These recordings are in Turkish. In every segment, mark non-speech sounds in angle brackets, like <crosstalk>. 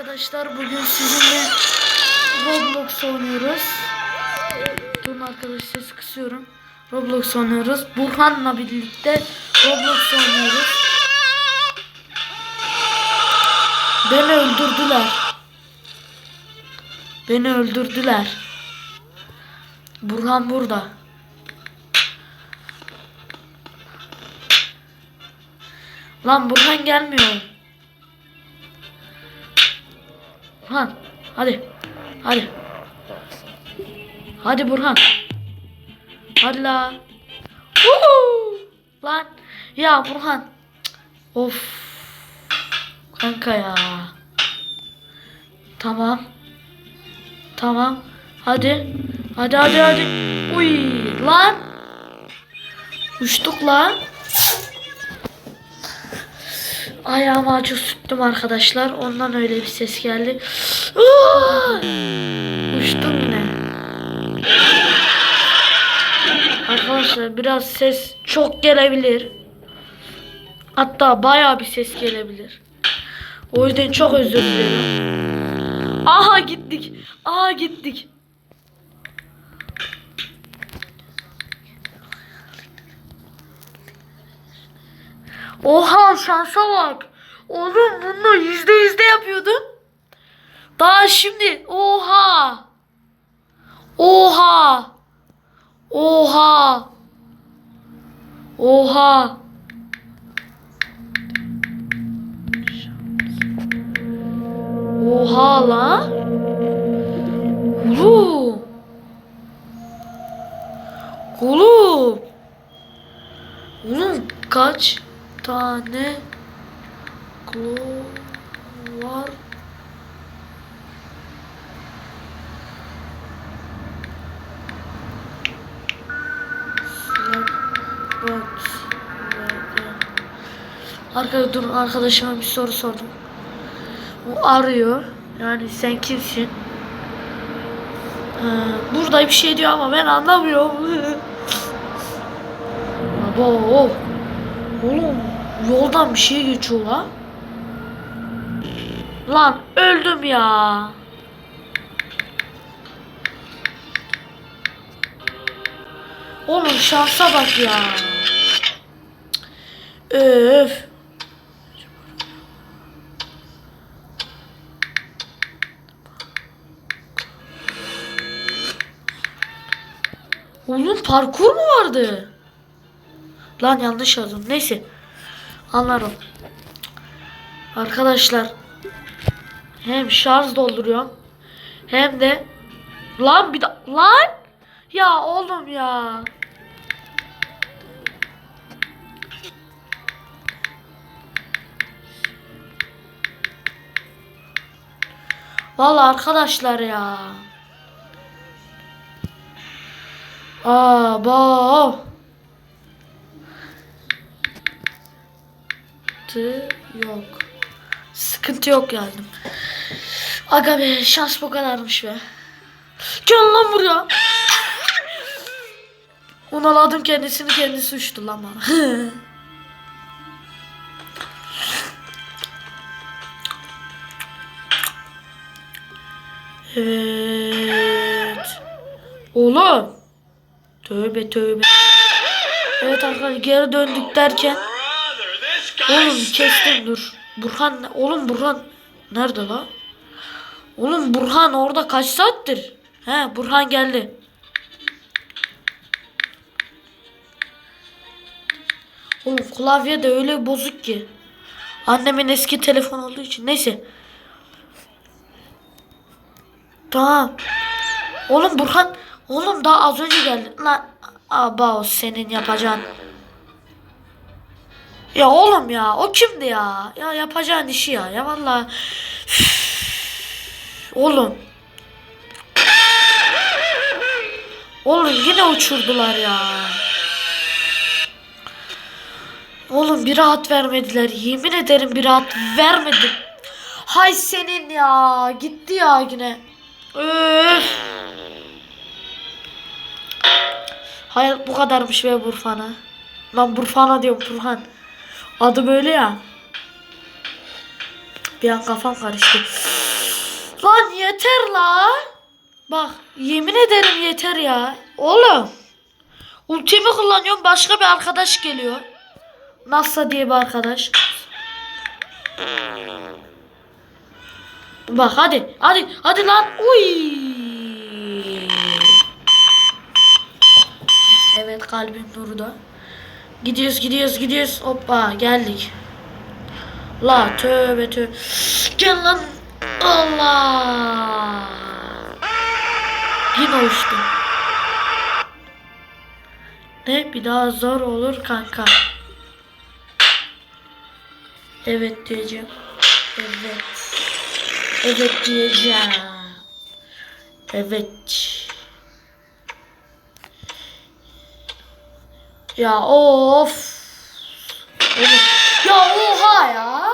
arkadaşlar bugün sizinle Roblox oynuyoruz. Durun arkadaş ses kısıyorum. Roblox oynuyoruz. Burhan'la birlikte Roblox oynuyoruz. Beni öldürdüler. Beni öldürdüler. Burhan burada. Lan Burhan gelmiyor. Burhan hadi. Hadi. Hadi Burhan. Hadi la. Woo! Lan ya Burhan. Of. Kanka ya. Tamam. Tamam. Hadi. Hadi hadi hadi. Uy lan. Uçtuk lan. Ayağımı acı arkadaşlar. Ondan öyle bir ses geldi. Uçtum yine. Arkadaşlar biraz ses çok gelebilir. Hatta bayağı bir ses gelebilir. O yüzden çok özür dilerim. Aha gittik. Aha gittik. Oha şansa bak. Oğlum bunu yüzde yüzde yapıyordun. Daha şimdi oha. Oha. Oha. Oha. Oha lan. Oğlum. Oğlum. Oğlum kaç tane var? Arkadaşlar dur arkadaşıma bir soru sordum. O arıyor. Yani sen kimsin? Ha, burada bir şey diyor ama ben anlamıyorum. <laughs> Baba oh. Oğlum yoldan bir şey geçiyor lan. Lan öldüm ya. Oğlum şansa bak ya. Öf. Oğlum parkur mu vardı? Lan yanlış yazdım. Neyse. Anlarım. Arkadaşlar. Hem şarj dolduruyorum. Hem de lan bir de lan ya oğlum ya. Vallahi arkadaşlar ya. Aba. Sıkıntı yok. Sıkıntı yok geldim. Aga be şans bu kadarmış be. Gel lan buraya. Onaladım kendisini kendisi uçtu lan bana. <laughs> evet. Oğlum. Tövbe tövbe. Evet arkadaşlar geri döndük derken Oğlum kestim dur. Burhan oğlum Burhan nerede la? Oğlum Burhan orada kaç saattir? He Burhan geldi. Oğlum klavye de öyle bozuk ki. Annemin eski telefon olduğu için. Neyse. Tamam. Oğlum Burhan. Oğlum daha az önce geldi. Lan. Aba o senin yapacağın. Ya oğlum ya o kimdi ya? Ya yapacağın işi ya. Ya vallahi. Oğlum. Oğlum yine uçurdular ya. Oğlum bir rahat vermediler. Yemin ederim bir rahat vermedim. Hay senin ya. Gitti ya yine. Öf. Hayat bu kadarmış be Burfan'a. Lan Burfan'a diyorum Burhan. Adı böyle ya. Bir an kafam karıştı. yeter la. Bak yemin ederim yeter ya. Oğlum. Ultimi kullanıyorum başka bir arkadaş geliyor. NASA diye bir arkadaş. Bak hadi hadi hadi lan. Uy. Evet kalbim burada. Gidiyoruz gidiyoruz gidiyoruz. Hoppa geldik. La tövbe tövbe. Gel lan. Allah. Yine uçtum. Ne bir daha zor olur kanka. Evet diyeceğim. Evet. Evet diyeceğim. Evet. Ya of. Ya oha ya.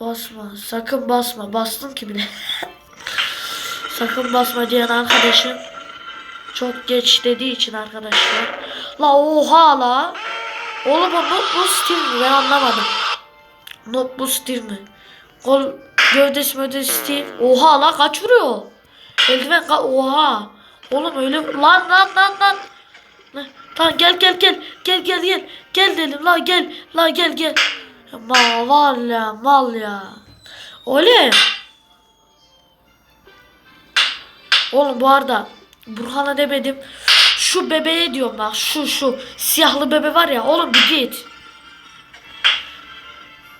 Basma. Sakın basma. Bastım ki bile. sakın basma diyen arkadaşım çok geç dediği için arkadaşlar. La oha la. Oğlum o not bu stil mi? Ben anlamadım. Not bu stil mi? Kol gövdesi mödesi stil. Oha la kaç vuruyor? Eldiven ka oha. Oğlum öyle lan lan lan lan. Lan, gel gel gel. Gel gel gel. Gel dedim la gel. La gel gel. Ma var ya mal ya. Oğlum. Oğlum bu arada Burhan'a demedim. Şu bebeğe diyorum bak şu şu siyahlı bebe var ya oğlum bir git.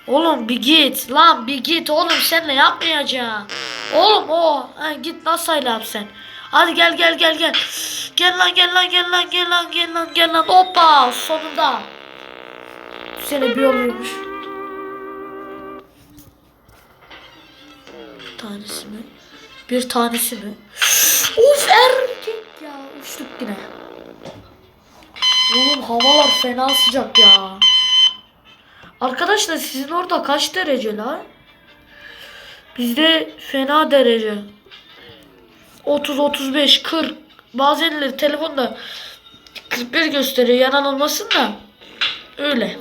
Oğlum bir git lan bir git oğlum senle yapmayacağım. Oğlum o ha, git nasıl yap sen. Hadi gel gel gel gel. Gel lan gel lan gel lan gel lan gel lan gel lan hoppa sonunda. Seni bir. Bir tanesi mi? Bir tanesi mi? Uf erkek ya. Uçtuk yine. Oğlum havalar fena sıcak ya. Arkadaşlar sizin orada kaç derece lan? Bizde fena derece. 30, 35, 40. Bazenleri telefonda 41 gösteriyor. Yanan olmasın da. Öyle.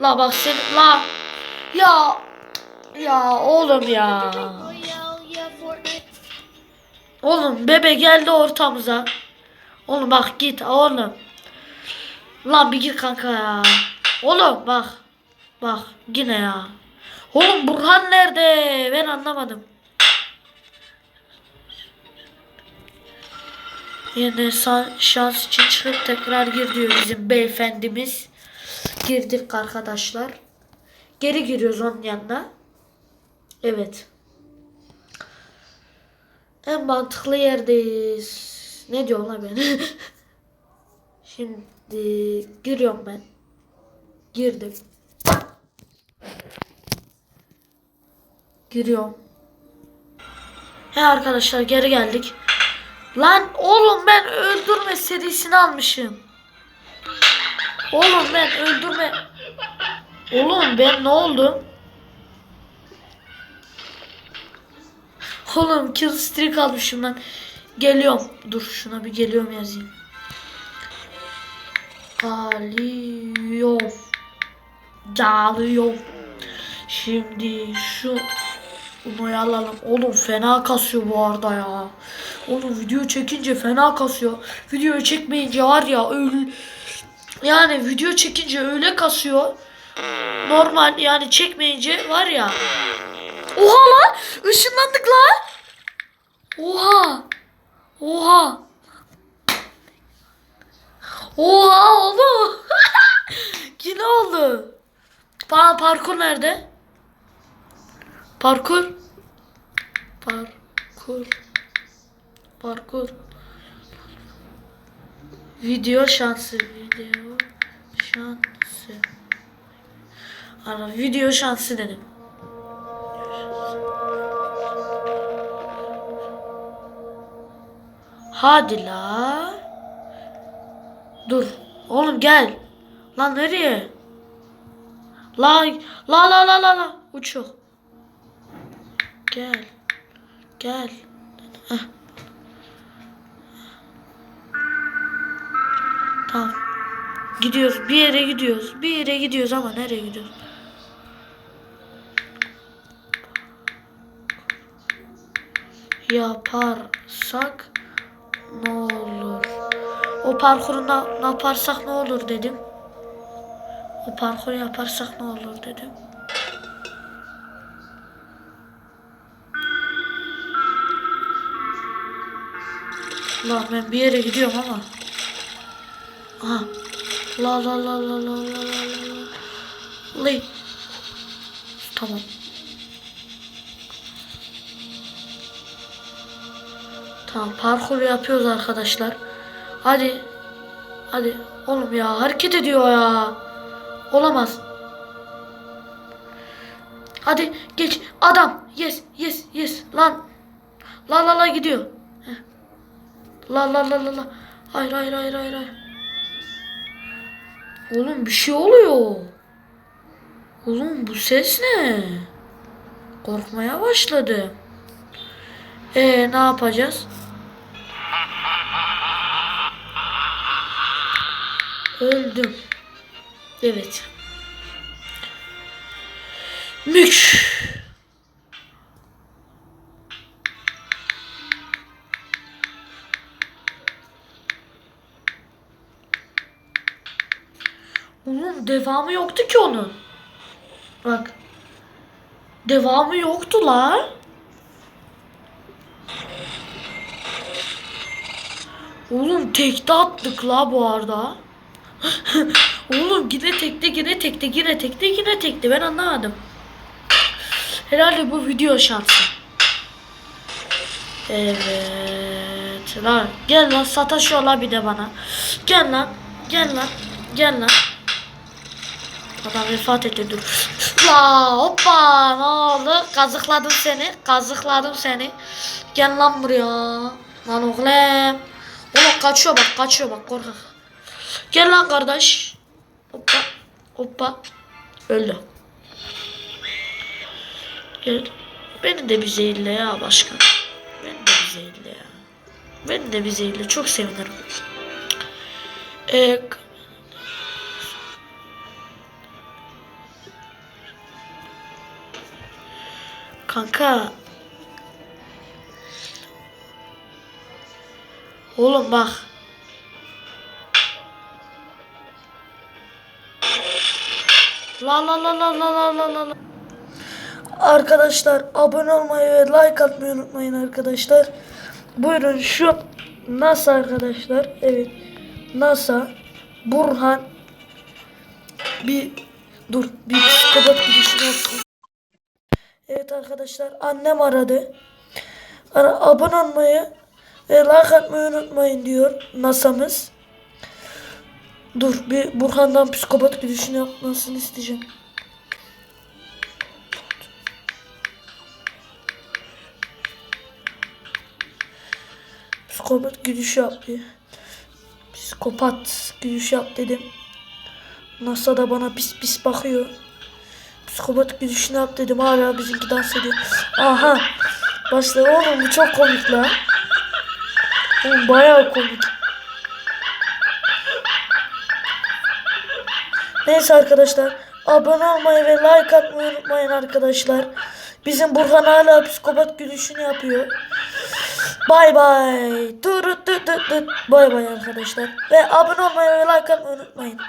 La bak sen la. Ya. Ya oğlum ya. Oğlum bebe geldi ortamıza. Oğlum bak git oğlum. Lan bir git kanka ya. Oğlum bak. Bak yine ya. Oğlum Burhan nerede? Ben anlamadım. Yine şans için çıkıp tekrar gir diyor bizim beyefendimiz. Girdik arkadaşlar. Geri giriyoruz onun yanına. Evet. En mantıklı yerdeyiz. Ne diyor lan ben? <laughs> Şimdi giriyorum ben. Girdim. Giriyorum. He arkadaşlar geri geldik. Lan oğlum ben öldürme serisini almışım. Oğlum ben öldürme. Oğlum ben ne oldu? Oğlum kill streak almışım ben. Geliyorum. Dur şuna bir geliyorum yazayım. Geliyorum. Geliyorum. Şimdi şu Uno'yu alalım. Oğlum fena kasıyor bu arada ya. Oğlum video çekince fena kasıyor. Video çekmeyince var ya öyle yani video çekince öyle kasıyor. Normal yani çekmeyince var ya. Oha lan! Işınlandık lan! Oha! Oha! Oha oğlum! <laughs> Yine oldu. Pa parkur nerede? Parkur. Parkur. Parkur. Video şansı. Video şansı. Ana video şansı dedim. Hadi la. Dur. Oğlum gel. Lan nereye? La la la la la la. Gel. Gel. Heh. Tamam. Gidiyoruz. Bir yere gidiyoruz. Bir yere gidiyoruz ama nereye gidiyoruz? Yaparsak ne olur? O parkuru ne yaparsak ne olur dedim. O parkuru yaparsak ne olur dedim. Lan ben bir yere gidiyorum ama. Aha. La la la la la la la la. Lay. Tamam. Tamam parkur yapıyoruz arkadaşlar. Hadi. Hadi. Oğlum ya hareket ediyor ya. Olamaz. Hadi geç. Adam. Yes yes yes. Lan. La la la gidiyor. La la la la la. Hayır hayır hayır hayır. Oğlum bir şey oluyor. Oğlum bu ses ne? Korkmaya başladım. Ee ne yapacağız? Öldüm. Evet. Mük. Oğlum devamı yoktu ki onun. Bak. Devamı yoktu la. Oğlum tekte attık la bu arada. <laughs> Oğlum yine tekte yine tekte yine tekte yine tekte ben anlamadım. Herhalde bu video şansı. Evet. Lan gel lan sataşıyorlar bir de bana. Gel lan. Gel lan. Gel lan. Adam vefat etti dur. La hoppa ne oldu? Kazıkladım seni. Kazıkladım seni. Gel lan buraya. Lan oğlum. Oğlum kaçıyor bak kaçıyor bak korkak. Gel lan kardeş. Hoppa. Hoppa. Öldü. Gel. Beni de bir zehirle ya başkan. Beni de bir zehirle ya. Beni de bir zehirle. Çok sevinirim. Eee Kanka. Oğlum bak. La la la la la la la la. Arkadaşlar abone olmayı ve like atmayı unutmayın arkadaşlar. Buyurun şu NASA arkadaşlar. Evet. NASA Burhan bir dur bir psikopat gidişini yapsın. Evet arkadaşlar annem aradı. Ara, abone olmayı ve like atmayı unutmayın diyor NASA'mız. Dur bir Burhan'dan psikopat gidişini yapmasını isteyeceğim. Psikopat gülüş yap diye. Psikopat gülüş yap dedim. NASA da bana pis pis bakıyor. Psikopat gülüşünü yap dedim hala bizimki dans ediyor. Aha. Başladı oğlum bu çok komik lan. Oğlum bayağı komik. Neyse arkadaşlar. Abone olmayı ve like atmayı unutmayın arkadaşlar. Bizim Burhan hala psikopat gülüşünü yapıyor. Bay bay. Bay bay arkadaşlar. Ve abone olmayı ve like atmayı unutmayın.